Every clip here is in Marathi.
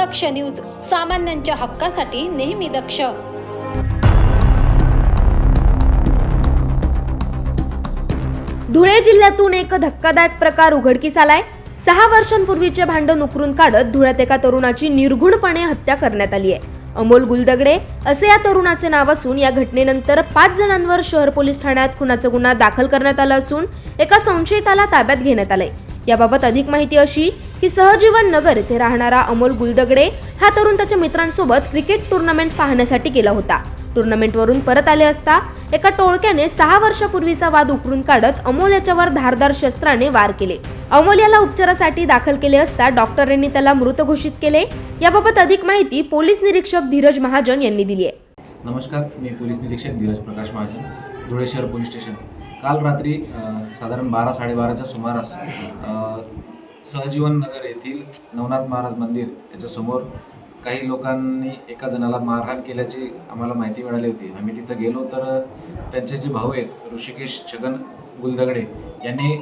दक्ष न्यूज सामान्यांच्या हक्कासाठी नेहमी दक्ष. धुळे जिल्ह्यातून एक धक्कादायक प्रकार उघडकीस आलाय. सहा वर्षांपूर्वीचे भांडण उकरून काढत धुळ्यात एका तरुणाची निर्घुणपणे हत्या करण्यात आली आहे. अमोल गुलदगडे असे या तरुणाचे नाव असून या घटनेनंतर पाच जणांवर शहर पोलीस ठाण्यात खुनाचा गुन्हा दाखल करण्यात आला असून एका संशयिताला ताब्यात घेण्यात आलंय. याबाबत अधिक माहिती अशी की सहजीवन नगर येथे राहणारा अमोल गुलदगडे हा तरुण त्याच्या मित्रांसोबत क्रिकेट टुर्नामेंट पाहण्यासाठी गेला होता. टुर्नामेंटवरून परत आले असता एका टोळक्याने सहा वर्षापूर्वीचा वाद उकरून काढत अमोल याच्यावर धारदार शस्त्राने वार केले. अमोल याला उपचारासाठी दाखल केले असता डॉक्टरांनी त्याला मृत घोषित केले. याबाबत अधिक माहिती पोलीस निरीक्षक धीरज महाजन यांनी दिली आहे. नमस्कार मी पोलीस निरीक्षक धीरज प्रकाश महाजन धुळे शहर पोलीस स्टेशन. काल रात्री साधारण बारा साडेबाराच्या सुमारास सहजीवन नगर येथील नवनाथ महाराज मंदिर याच्यासमोर काही लोकांनी एका जणाला मारहाण केल्याची आम्हाला माहिती मिळाली होती. आम्ही तिथं गेलो तर त्यांचे जे भाऊ आहेत ऋषिकेश छगन गुलदगडे यांनी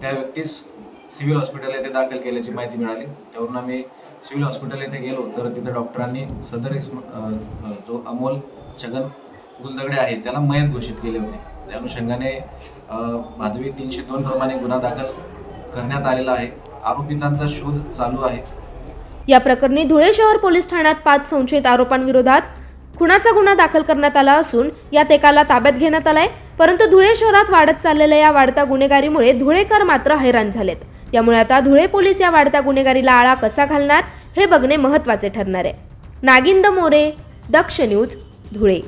त्या व्यक्तीस सिव्हिल हॉस्पिटल येथे दाखल केल्याची माहिती मिळाली. त्यावरून आम्ही सिव्हिल हॉस्पिटल येथे गेलो तर तिथं डॉक्टरांनी सदर इस्म जो अमोल छगन गुलदगडे आहे त्याला मयत घोषित केले होते. त्या अनुषंगाने भादवी तीनशे दोन प्रमाणे गुन्हा दाखल करण्यात आलेला आहे. आरोपितांचा शोध चालू आहे. या प्रकरणी धुळे शहर पोलीस ठाण्यात पाच संशयित आरोपांविरोधात खुनाचा गुन्हा दाखल करण्यात आला असून यात एकाला ताब्यात घेण्यात आलाय परंतु धुळे शहरात वाढत चाललेल्या या वाढत्या गुन्हेगारीमुळे धुळेकर मात्र हैराण झालेत. त्यामुळे आता धुळे पोलीस या वाढत्या गुन्हेगारीला आळा कसा घालणार हे बघणे महत्त्वाचे ठरणार आहे. नागिंद मोरे दक्ष न्यूज धुळे.